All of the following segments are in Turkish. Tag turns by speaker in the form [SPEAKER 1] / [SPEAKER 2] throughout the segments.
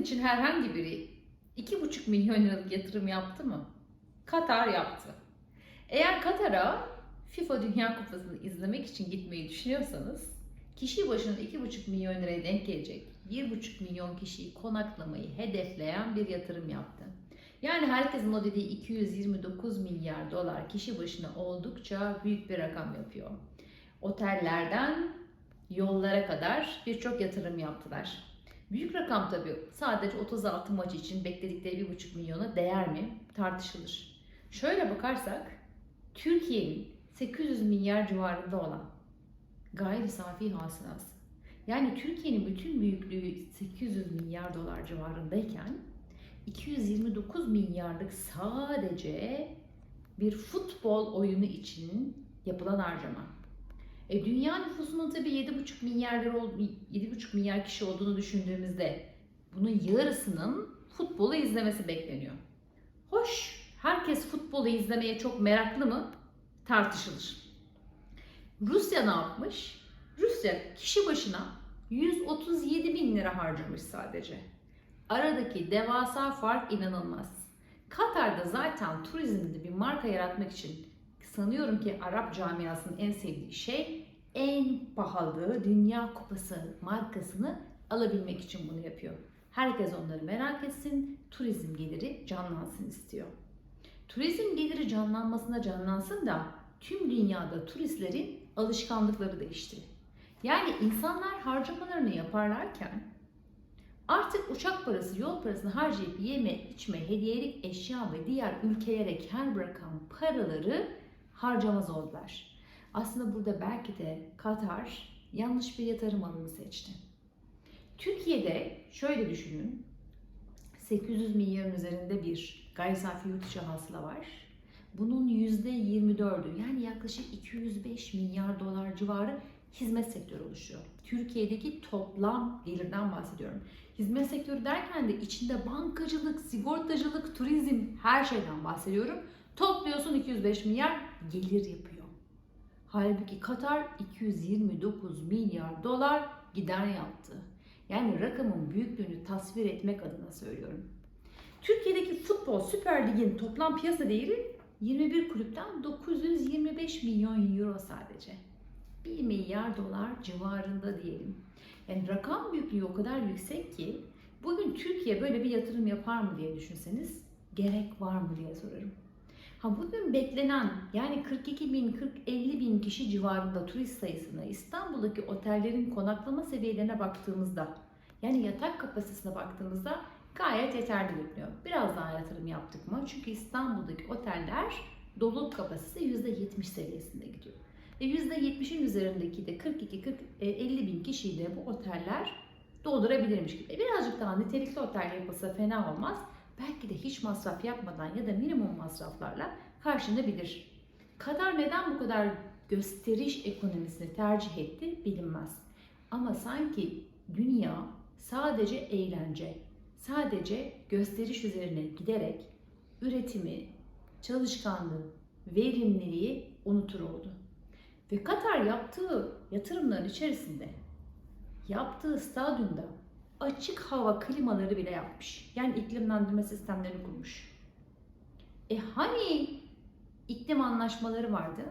[SPEAKER 1] Sizin için herhangi biri 2,5 milyon liralık yatırım yaptı mı? Katar yaptı. Eğer Katar'a FIFA Dünya Kupası'nı izlemek için gitmeyi düşünüyorsanız kişi başına 2,5 milyon liraya denk gelecek 1,5 milyon kişiyi konaklamayı hedefleyen bir yatırım yaptı. Yani herkesin o dediği 229 milyar dolar kişi başına oldukça büyük bir rakam yapıyor. Otellerden yollara kadar birçok yatırım yaptılar. Büyük rakam tabii. Sadece 36 maç için bekledikleri 1,5 milyona değer mi tartışılır. Şöyle bakarsak Türkiye'nin 800 milyar civarında olan gayri safi hasılası. Yani Türkiye'nin bütün büyüklüğü 800 milyar dolar civarındayken 229 milyarlık sadece bir futbol oyunu için yapılan harcama. E, dünya nüfusunun tabii 7,5 milyar lira ol- 7,5 milyar kişi olduğunu düşündüğümüzde bunun yarısının futbolu izlemesi bekleniyor. Hoş, herkes futbolu izlemeye çok meraklı mı? Tartışılır. Rusya ne yapmış? Rusya kişi başına 137 bin lira harcamış sadece. Aradaki devasa fark inanılmaz. Katar'da zaten turizmde bir marka yaratmak için sanıyorum ki Arap camiasının en sevdiği şey en pahalı Dünya Kupası markasını alabilmek için bunu yapıyor. Herkes onları merak etsin, turizm geliri canlansın istiyor. Turizm geliri canlanmasına canlansın da tüm dünyada turistlerin alışkanlıkları değişti. Yani insanlar harcamalarını yaparlarken artık uçak parası, yol parasını harcayıp yeme, içme, hediyelik eşya ve diğer ülkelere kar bırakan paraları harcamaz oldular. Aslında burada belki de Katar yanlış bir yatırım alanı seçti. Türkiye'de şöyle düşünün. 800 milyarın üzerinde bir gayri safi yurt içi hasıla var. Bunun %24'ü yani yaklaşık 205 milyar dolar civarı hizmet sektörü oluşuyor. Türkiye'deki toplam gelirden bahsediyorum. Hizmet sektörü derken de içinde bankacılık, sigortacılık, turizm her şeyden bahsediyorum. Topluyorsun 205 milyar gelir yapıyor. Halbuki Katar 229 milyar dolar gider yaptı. Yani rakamın büyüklüğünü tasvir etmek adına söylüyorum. Türkiye'deki futbol Süper Lig'in toplam piyasa değeri 21 kulüpten 925 milyon euro sadece. 1 milyar dolar civarında diyelim. Yani rakam büyüklüğü o kadar yüksek ki bugün Türkiye böyle bir yatırım yapar mı diye düşünseniz gerek var mı diye sorarım. Ha bugün beklenen yani 42 bin 40-50 bin kişi civarında turist sayısına İstanbul'daki otellerin konaklama seviyelerine baktığımızda yani yatak kapasitesine baktığımızda gayet yeterli görünüyor. Biraz daha yatırım yaptık mı? Çünkü İstanbul'daki oteller doluluk kapasitesi %70 seviyesinde gidiyor. Ve %70'in üzerindeki de 42-50 bin kişiyle bu oteller doldurabilirmiş gibi. E, Birazcık daha nitelikli otel yapılsa fena olmaz. Belki de hiç masraf yapmadan ya da minimum masraflarla karşılanabilir. Katar neden bu kadar gösteriş ekonomisini tercih etti bilinmez. Ama sanki dünya sadece eğlence, sadece gösteriş üzerine giderek üretimi, çalışkanlığı, verimliliği unutur oldu. Ve Katar yaptığı yatırımların içerisinde yaptığı stadyumda açık hava klimaları bile yapmış. Yani iklimlendirme sistemlerini kurmuş. E hani iklim anlaşmaları vardı?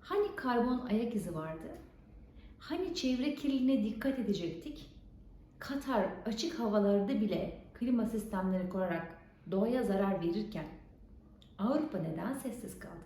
[SPEAKER 1] Hani karbon ayak izi vardı? Hani çevre kirliliğine dikkat edecektik? Katar açık havalarda bile klima sistemleri kurarak doğaya zarar verirken Avrupa neden sessiz kaldı?